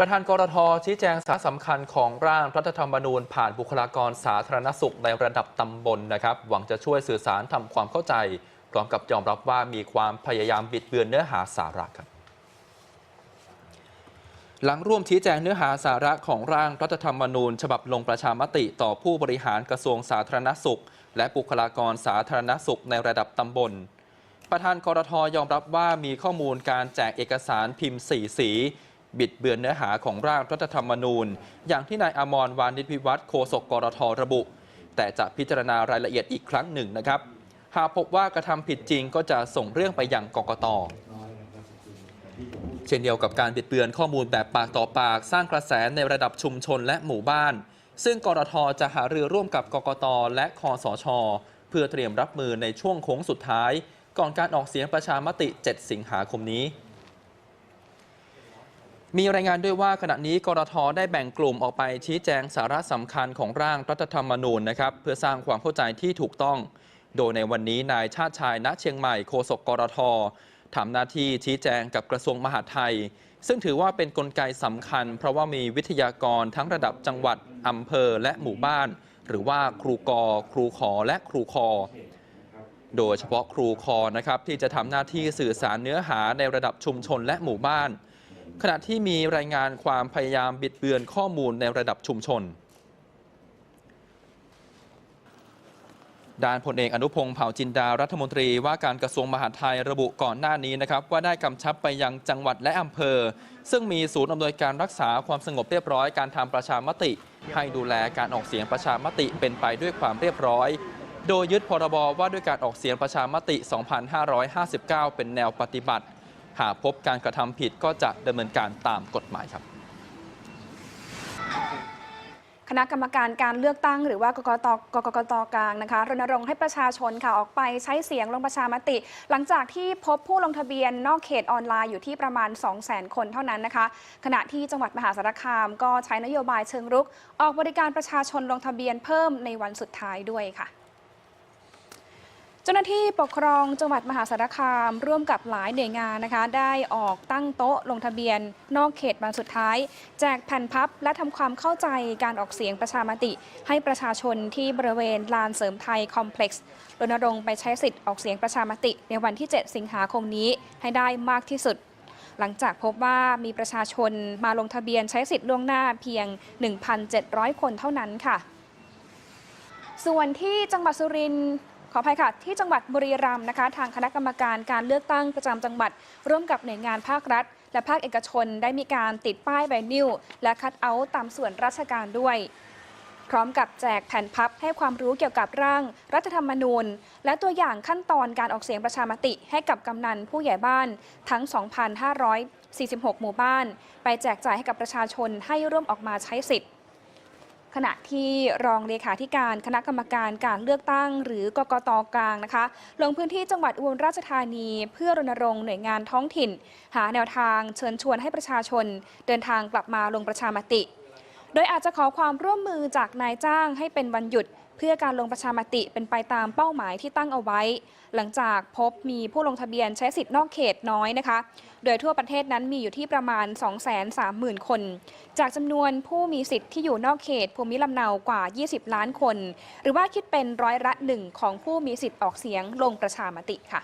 ประธานกรทชี้แจงสาระสำคัญของร่างรัฐธรรมนูญผ่านบุคลากรสาธารณสุขในระดับตำบลนะครับ หวังจะช่วยสื่อสารทำความเข้าใจ พร้อมกับยอมรับว่ามีความพยายามบิดเบือนเนื้อหาสาระครับหลังร่วมชี้แจงเนื้อหาสาระของร่างรัฐธรรมนูญ ฉบับลงประชามติต่อผู้บริหารกระทรวงสาธารณสุข และบุคลากรสาธารณสุขในระดับตำบล ประธานกรทยอมรับว่ามีข้อมูลการแจกเอกสารพิมพ์4สี บิดเบือนเนื้อหาของร่างรัฐธรรมนูญ อย่างที่นายอมรวานิชวิวัฒน์โฆษกกรทระบุ แต่จะพิจารณารายละเอียดอีกครั้งหนึ่งนะครับ หากพบว่ากระทำผิดจริงก็จะส่งเรื่องไปยังกกตเช่นเดียวกับการบิดเบือนข้อมูลแบบปากต่อปาก สร้างกระแสในระดับชุมชนและหมู่บ้าน ซึ่งกรทจะหารือร่วมกับกกตและคอสช เพื่อเตรียมรับมือในช่วงโค้งสุดท้าย ก่อนการออกเสียงประชามติ 7 สิงหาคมนี้ มีรายงานด้วยว่าขณะนี้กรทได้แบ่งกลุ่มออกไปชี้แจงสาระสำคัญของร่างรัฐธรรมนูญนะครับ เพื่อสร้างความเข้าใจที่ถูกต้อง โดยในวันนี้นายชาติชายณเชียงใหม่โฆษกกรททำหน้าที่ชี้แจงกับกระทรวงมหาดไทย ซึ่งถือว่าเป็นนกลไกสำคัญ เพราะว่ามีวิทยากรทั้งระดับจังหวัดอำเภอและหมู่บ้าน หรือว่าครูกอครูขอและครูคอโดยเฉพาะครูคอนะครับที่จะทำหน้าที่สื่อสารเนื้อหาในระดับชุมชนและหมู่บ้าน ขณะที่มีรายงานความพยายามบิดเบือนข้อมูลในระดับชุมชน ด้านพลเอกอนุพงศ์เผ่าจินดารัฐมนตรีว่าการกระทรวงมหาดไทยระบุก่อนหน้านี้นะครับ ว่าได้กำชับไปยังจังหวัดและอำเภอ ซึ่งมีศูนย์อำนวยการรักษาความสงบเรียบร้อยการทำประชามติ ให้ดูแลการออกเสียงประชามติเป็นไปด้วยความเรียบร้อย โดยยึดพรบว่าด้วยการออกเสียงประชามติ 2559 เป็นแนวปฏิบัติ หากพบการกระทำผิดก็จะดำเนินการตามกฎหมายครับ คณะกรรมการการเลือกตั้งหรือว่ากกตกกตกลางนะคะรณรงค์ให้ประชาชนค่ะออกไปใช้เสียงลงประชามติ หลังจากที่พบผู้ลงทะเบียนนอกเขตออนไลน์อยู่ที่ประมาณ 200,000 คนเท่านั้นนะคะ ขณะที่จังหวัดมหาสารคามก็ใช้นโยบายเชิงรุก ออกบริการประชาชนลงทะเบียนเพิ่มในวันสุดท้ายด้วยค่ะ จ้าหน้าที่ปกครองจังหวัดมหาสารคาม ร่วมกับหลายหน่วยงานนะคะ ได้ออกตั้งโต๊ะลงทะเบียน นอกเขตวันสุดท้าย แจกแผ่นพับและทำความเข้าใจการออกเสียงประชามติ ให้ประชาชนที่บริเวณลานเสริมไทยคอมเพล็กซ์รณรงค์ไปใช้สิทธิ์ออกเสียงประชามติ ในวันที่ 7 สิงหาคมนี้ให้ได้มากที่สุดหลังจากพบว่ามีประชาชนมาลงทะเบียนใช้สิทธิ์ล่วงหน้าเพียง 1,700 คนเท่านั้นค่ะ ส่วนที่จังหวัดสุรินทร์ ออภัยค่ะ ที่จังหวัดบุรีรัมย์นะคะ ทางคณะกรรมการการเลือกตั้งประจำจังหวัด ร่วมกับหน่วยงานภาครัฐ และภาคเอกชนได้มีการติดป้ายไวนิลและคัดเอาท์ตามส่วนราชการด้วย พร้อมกับแจกแผ่นพับให้ความรู้เกี่ยวกับร่าง รัฐธรรมนูญ และตัวอย่างขั้นตอนการออกเสียงประชามติให้กับกำนันผู้ใหญ่บ้านทั้ง 2,546 หมู่บ้าน ไปแจกจ่ายให้กับประชาชนให้ร่วมออกมาใช้สิทธิ์ ขณะที่รองเลขาธิการคณะกรรมการการเลือกตั้ง หรือกกตกลางนะคะ ลงพื้นที่จังหวัดอุบลราชธานี เพื่อรณรงค์หน่วยงานท้องถิ่น หาแนวทางเชิญชวนให้ประชาชน เดินทางกลับมาลงประชามติ โดยอาจจะขอความร่วมมือจากนายจ้างให้เป็นวันหยุด เพื่อการลงประชามติเป็นไปตามเป้าหมายที่ตั้งเอาไว้ หลังจากพบมีผู้ลงทะเบียนใช้สิทธิ์นอกเขตน้อยนะคะ โดยทั่วประเทศนั้นมีอยู่ที่ประมาณ 230,000 คน จากจำนวนผู้มีสิทธิ์ที่อยู่นอกเขตภูมิลำเนากว่า 20 ล้านคน หรือว่าคิดเป็นร้อยละหนึ่งของผู้มีสิทธิ์ออกเสียงลงประชามติค่ะ